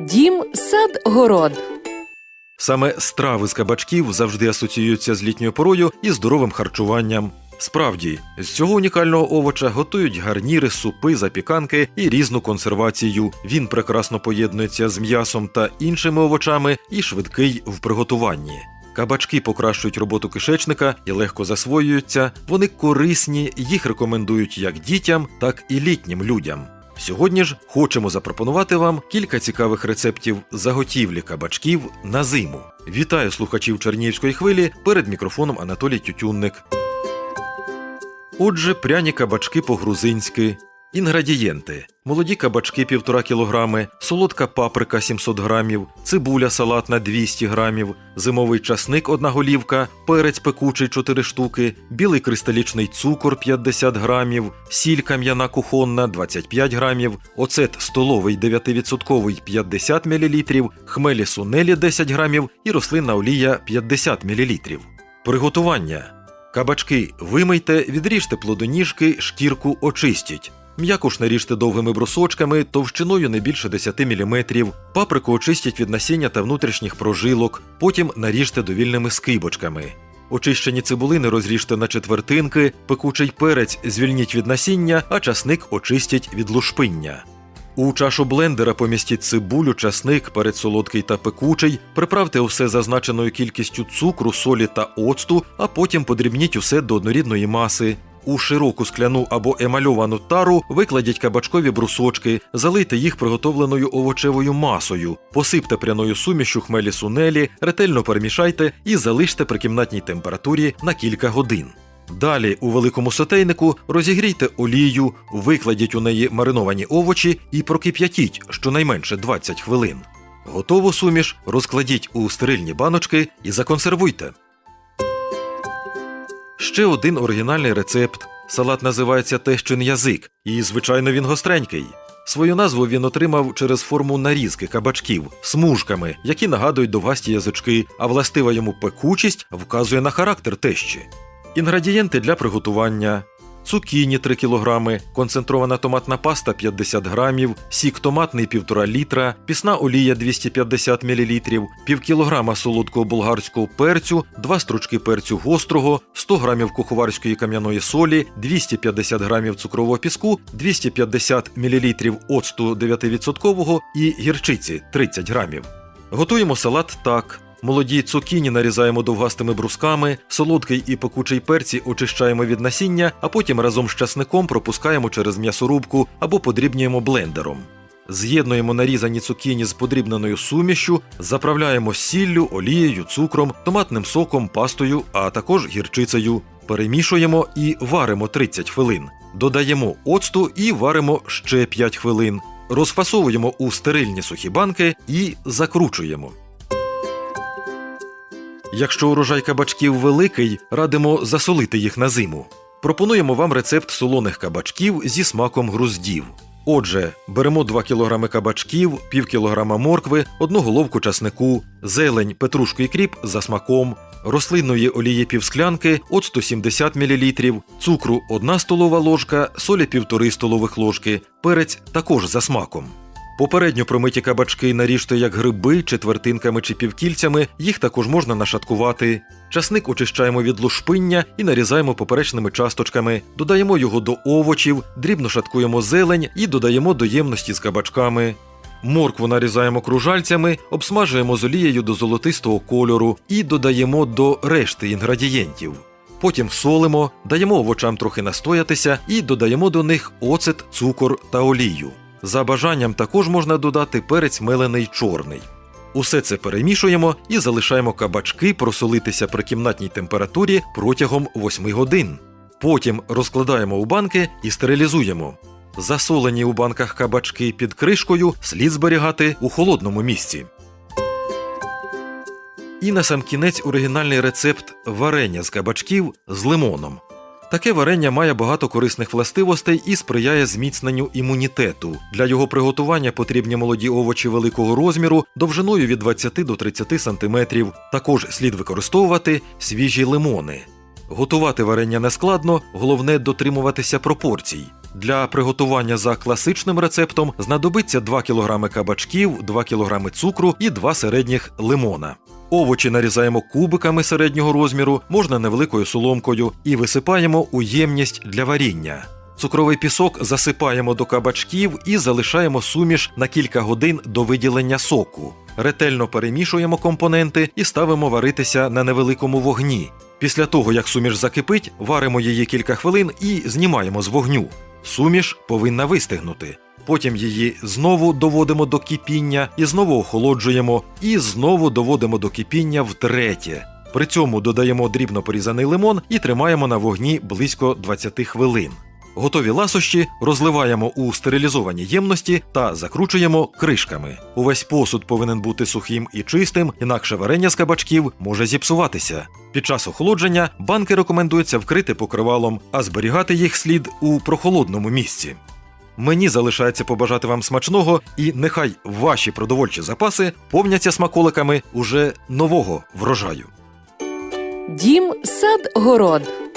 Дім, сад, город. Саме страви з кабачків завжди асоціюються з літньою порою і здоровим харчуванням. Справді, з цього унікального овоча готують гарніри, супи, запіканки і різну консервацію. Він прекрасно поєднується з м'ясом та іншими овочами і швидкий в приготуванні. Кабачки покращують роботу кишечника і легко засвоюються. Вони корисні, їх рекомендують як дітям, так і літнім людям. Сьогодні ж хочемо запропонувати вам кілька цікавих рецептів заготівлі кабачків на зиму. Вітаю слухачів Чернігівської хвилі перед мікрофоном Анатолій Тютюнник. Отже, пряні кабачки по-грузинськи. Інгредієнти: молоді кабачки 1,5 кг, солодка паприка 700 грамів, цибуля салатна 200 грамів, зимовий часник 1 голівка, перець пекучий 4 штуки, білий кристалічний цукор 50 грамів, сіль кам'яна кухонна 25 грамів, оцет столовий 9% 50 мл, хмелі сунелі 10 грамів і рослинна олія 50 мл. Приготування. Кабачки вимийте, відріжте плодоніжки, шкірку очистіть. М'якуш наріжте довгими брусочками товщиною не більше 10 мм. Паприку очистіть від насіння та внутрішніх прожилок, потім наріжте довільними скибочками. Очищені цибулини розріжте на четвертинки, пекучий перець звільніть від насіння, а часник очистіть від лушпиння. У чашу блендера помістіть цибулю, часник, перець солодкий та пекучий, приправте усе зазначеною кількістю цукру, солі та оцту, а потім подрібніть усе до однорідної маси. У широку скляну або емальовану тару викладіть кабачкові брусочки, залийте їх приготовленою овочевою масою, посипте пряною сумішю хмелі сунелі, ретельно перемішайте і залиште при кімнатній температурі на кілька годин. Далі у великому сотейнику розігрійте олію, викладіть у неї мариновані овочі і прокип'ятіть щонайменше 20 хвилин. Готову суміш розкладіть у стерильні баночки і законсервуйте. Ще один оригінальний рецепт. Салат називається тещин язик, і, звичайно, він гостренький. Свою назву він отримав через форму нарізки кабачків смужками, які нагадують довгасті язички, а властива йому пекучість вказує на характер тещі. Інгредієнти для приготування: цукіні 3 кг, концентрована томатна паста 50 г, сік томатний 1,5 літра, пісна олія 250 мл, пів кілограма солодкого болгарського перцю, 2 стручки перцю гострого, 100 г куховарської кам'яної солі, 250 г цукрового піску, 250 мл оцту 9% і гірчиці 30 г. Готуємо салат так. Молоді цукіні нарізаємо довгастими брусками, солодкий і пекучий перці очищаємо від насіння, а потім разом з часником пропускаємо через м'ясорубку або подрібнюємо блендером. З'єднуємо нарізані цукіні з подрібненою сумішю, заправляємо сіллю, олією, цукром, томатним соком, пастою, а також гірчицею. Перемішуємо і варимо 30 хвилин. Додаємо оцту і варимо ще 5 хвилин. Розфасовуємо у стерильні сухі банки і закручуємо. Якщо урожай кабачків великий, радимо засолити їх на зиму. Пропонуємо вам рецепт солоних кабачків зі смаком груздів. Отже, беремо 2 кг кабачків, пів кілограма моркви, одну головку часнику, зелень, петрушку і кріп за смаком, рослинної олії півсклянки, оцту 70 мл, цукру 1 столова ложка, солі 1,5 столових ложки, перець також за смаком. Попередньо промиті кабачки наріжте як гриби, четвертинками чи півкільцями, їх також можна нашаткувати. Часник очищаємо від лушпиння і нарізаємо поперечними часточками, додаємо його до овочів, дрібно шаткуємо зелень і додаємо до ємності з кабачками. Моркву нарізаємо кружальцями, обсмажуємо з олією до золотистого кольору і додаємо до решти інгредієнтів. Потім солимо, даємо овочам трохи настоятися і додаємо до них оцет, цукор та олію. За бажанням також можна додати перець мелений чорний. Усе це перемішуємо і залишаємо кабачки просолитися при кімнатній температурі протягом 8 годин. Потім розкладаємо у банки і стерилізуємо. Засолені у банках кабачки під кришкою слід зберігати у холодному місці. І на сам кінець оригінальний рецепт варення з кабачків з лимоном. Таке варення має багато корисних властивостей і сприяє зміцненню імунітету. Для його приготування потрібні молоді овочі великого розміру, довжиною від 20 до 30 см. Також слід використовувати свіжі лимони. Готувати варення нескладно, головне дотримуватися пропорцій. Для приготування за класичним рецептом знадобиться 2 кг кабачків, 2 кг цукру і 2 середніх лимона. Овочі нарізаємо кубиками середнього розміру, можна невеликою соломкою, і висипаємо у ємність для варіння. Цукровий пісок засипаємо до кабачків і залишаємо суміш на кілька годин до виділення соку. Ретельно перемішуємо компоненти і ставимо варитися на невеликому вогні. Після того, як суміш закипить, варимо її кілька хвилин і знімаємо з вогню. Суміш повинна вистигнути. Потім її знову доводимо до кипіння і знову охолоджуємо, і знову доводимо до кипіння втретє. При цьому додаємо дрібно порізаний лимон і тримаємо на вогні близько 20 хвилин. Готові ласощі розливаємо у стерилізовані ємності та закручуємо кришками. Увесь посуд повинен бути сухим і чистим, інакше варення з кабачків може зіпсуватися. Під час охолодження банки рекомендується вкрити покривалом, а зберігати їх слід у прохолодному місці. Мені залишається побажати вам смачного, і нехай ваші продовольчі запаси повняться смаколиками уже нового врожаю. Дім сад город.